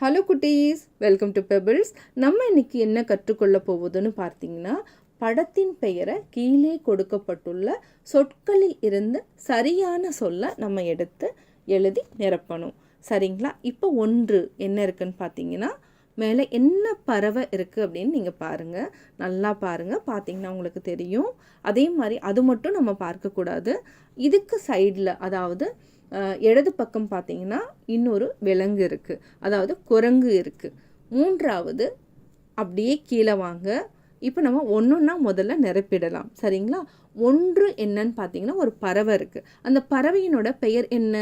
Hello குட்டீஸ். Welcome to pebbles நம்ம இன்னைக்கு என்ன கற்றுக்கொள்ள போகுதுன்னு பார்த்தீங்கன்னா படத்தின் பெயரை கீழே கொடுக்கப்பட்டுள்ள சொற்களில் இருந்து சரியான சொல்ல நம்ம எடுத்து எழுதி நிரப்பணும். சரிங்களா? இப்போ ஒன்று என்ன இருக்குன்னு பார்த்தீங்கன்னா மேலே என்ன பறவை இருக்குது அப்படின்னு நீங்கள் பாருங்கள் நல்லா பாருங்கள் பார்த்தீங்கன்னா உங்களுக்கு தெரியும். அதே மாதிரி அது மட்டும் நம்ம பார்க்கக்கூடாது. இதுக்கு சைடில் அதாவது இடது பக்கம் பார்த்தீங்கன்னா இன்னொரு விலங்கு இருக்குது அதாவது குரங்கு இருக்குது மூன்றாவது அப்படியே கீழே வாங்க. இப்போ நம்ம ஒன்றுன்னா முதல்ல நிரப்பிடலாம். சரிங்களா? ஒன்று என்னன்னு பார்த்தீங்கன்னா ஒரு பறவை இருக்குது அந்த பறவையினோட பெயர் என்ன?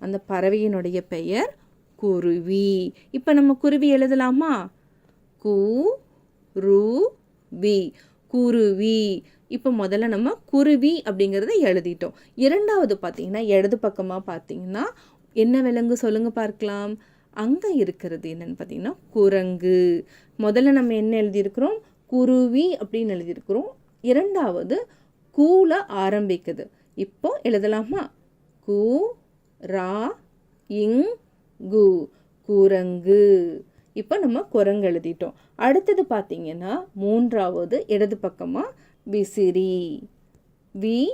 அந்த பறவையினுடைய பெயர் குருவி. இப்போ நம்ம குருவி எழுதலாமா? கு ரு வி. குருவி. இப்போ முதல்ல நம்ம குருவி அப்படிங்கிறத எழுதிட்டோம். இரண்டாவது பார்த்தீங்கன்னா இடது பக்கமாக பார்த்தீங்கன்னா என்ன விலங்கு சொல்லுங்கள் பார்க்கலாம். அங்கே இருக்கிறது என்னன்னு பார்த்தீங்கன்னா குரங்கு. முதல்ல நம்ம என்ன எழுதியிருக்கிறோம்? குருவி அப்படின்னு எழுதியிருக்கிறோம். இரண்டாவது கூல ஆரம்பிக்குது. இப்போ எழுதலாமா? கூ ரா இங் கு குரங்கு. இப்போ நம்ம குரங்கு எழுதிட்டோம். அடுத்தது பார்த்தீங்கன்னா மூன்றாவது இடது பக்கமாக விசிறி. வி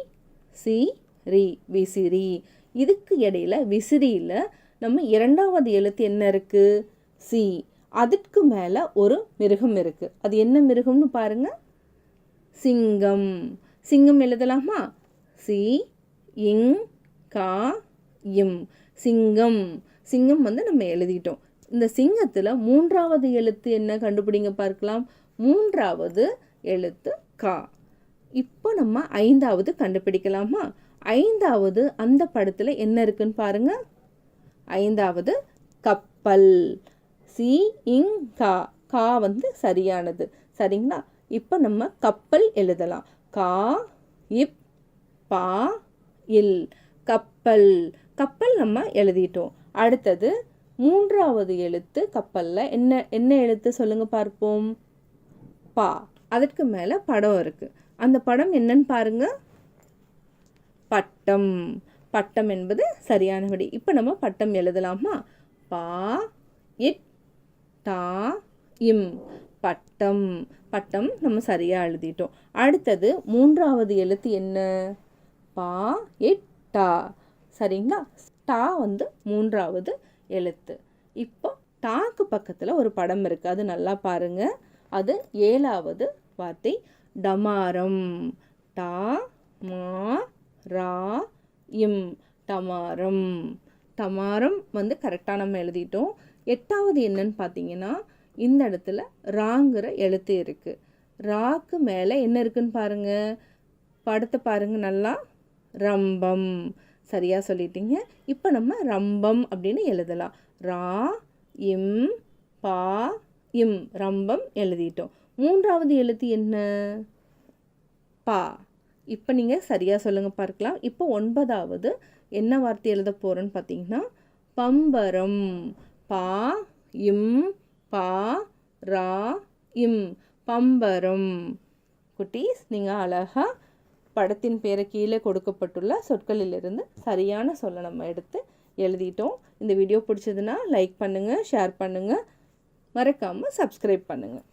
சி ரி விசிறி. இதுக்கு இடையில விசிறியில் நம்ம இரண்டாவது எழுத்து என்ன இருக்குது சி. அதுக்கு மேலே ஒரு மிருகம் இருக்குது அது என்ன மிருகம்னு பாருங்கள் சிங்கம். சிங்கம் எழுதலாமா? சி இங் கா இம் சிங்கம். சிங்கம் வந்து நம்ம எழுதிட்டோம். இந்த சிங்கத்தில் மூன்றாவது எழுத்து என்ன கண்டுபிடிங்க பார்க்கலாம். மூன்றாவது எழுத்து கா. இப்போ நம்ம ஐந்தாவது கண்டுபிடிக்கலாமா? ஐந்தாவது அந்த படத்தில் என்ன இருக்குன்னு பாருங்க. ஐந்தாவது கப்பல். சி இங் கா. கா வந்து சரியானது. சரிங்களா? இப்போ நம்ம கப்பல் எழுதலாம். கா இப் பா இல். கப்பல். கப்பல் நம்ம எழுதிட்டோம். அடுத்தது மூன்றாவது எழுத்து கப்பலில் என்ன என்ன எழுத்து சொல்லுங்கள் பார்ப்போம். பா. அதற்கு மேலே படம் இருக்குது அந்த படம் என்னன்னு பாருங்க. பட்டம். பட்டம் என்பது சரியான விடை இப்போ நம்ம பட்டம் எழுதலாமா? பா இட் டா இம். பட்டம். பட்டம் நம்ம சரியாக எழுதிட்டோம். அடுத்தது மூன்றாவது எழுத்து என்ன? பா இட் டா. சரிங்களா? டா வந்து மூன்றாவது எழுத்து. இப்போ டாக்கு பக்கத்தில் ஒரு படம் இருக்குது அது நல்லா பாருங்கள் அது ஏழாவது வார்த்தை. டமாரம் டா மா ரா இம் டமாரம் டமாரம் வந்து கரெக்டாக நம்ம எழுதிட்டோம். எட்டாவது என்னன்னு பார்த்தீங்கன்னா இந்த இடத்துல ராங்கிற எழுத்து இருக்குது ராக்கு மேலே என்ன இருக்குன்னு பாருங்கள் படத்தை பாருங்கள் நல்லா. ரம்பம். சரியாக சொல்லிட்டீங்க. இப்போ நம்ம ரம்பம் அப்படின்னு எழுதலாம். ரா இம் பா இம். ரம்பம் எழுதிட்டோம். மூன்றாவது எழுத்து என்ன? பா. இப்போ நீங்கள் சரியாக சொல்லுங்கள் பார்க்கலாம். இப்போ ஒன்பதாவது என்ன வார்த்தை எழுத போகிறோன்னு பார்த்தீங்கன்னா பம்பரம். பா இம் பா ரா இம். பம்பரம். குட்டீஸ் நீங்கள் அழகாக படத்தின் பேரை கீழே கொடுக்கப்பட்டுள்ள சொற்களிலிருந்து சரியான சொல்ல நம்ம எடுத்து எழுதிட்டோம். இந்த வீடியோ பிடிச்சதுன்னா லைக் பண்ணுங்கள் ஷேர் பண்ணுங்கள் மறக்காமல் சப்ஸ்கிரைப் பண்ணுங்கள்